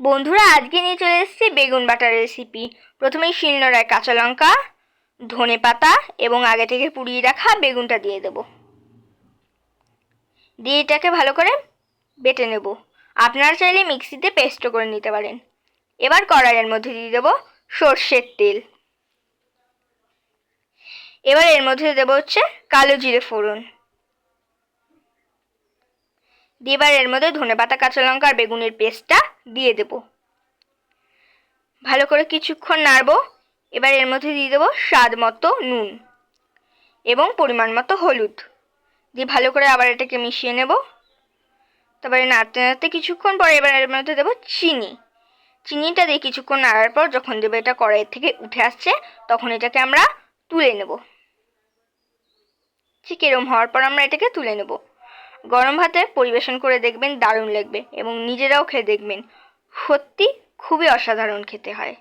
বন্ধুরা, আজকে নিয়ে চলে এসেছি বেগুন বাটার রেসিপি প্রথমেই শিলনোড়ায় কাঁচা লঙ্কা, ধনে পাতা এবং আগে থেকে পুড়িয়ে রাখা বেগুনটা দিয়ে দেব। দিয়ে এটাকে ভালো করে বেটে নেব। আপনারা চাইলে মিক্সিতে পেস্টও করে নিতে পারেন। এবার কড়াইয়ের মধ্যে দিয়ে দেবো সর্ষের তেল। এবার এর মধ্যে দেবো হচ্ছে কালো জিরে ফোড়ন। দিয়ে এবার এর মধ্যে ধনে পাতা, কাঁচা লঙ্কা আর বেগুনের পেস্টটা দিয়ে দেব। ভালো করে কিছুক্ষণ নাড়বো। এবার এর মধ্যে দিয়ে দেবো স্বাদ মতো নুন এবং পরিমাণ মতো হলুদ। দিয়ে ভালো করে আবার এটাকে মিশিয়ে নেব। তারপরে নাড়তে নাড়তে কিছুক্ষণ পরে এবার এর মধ্যে দেবো চিনি। চিনিটা দিয়ে কিছুক্ষণ নাড়ার পর যখন দেবো এটা কড়াইয়ের থেকে উঠে আসছে, তখন এটাকে আমরা তুলে নেব। ঠিক এরম হওয়ার পর আমরা এটাকে তুলে নেব। গরম ভাতে পরিবেশন করে দেখবেন দারুণ লাগবে এবং নিজেরাও খেয়ে দেখবেন। সত্যি খুবই অসাধারণ খেতে হয়।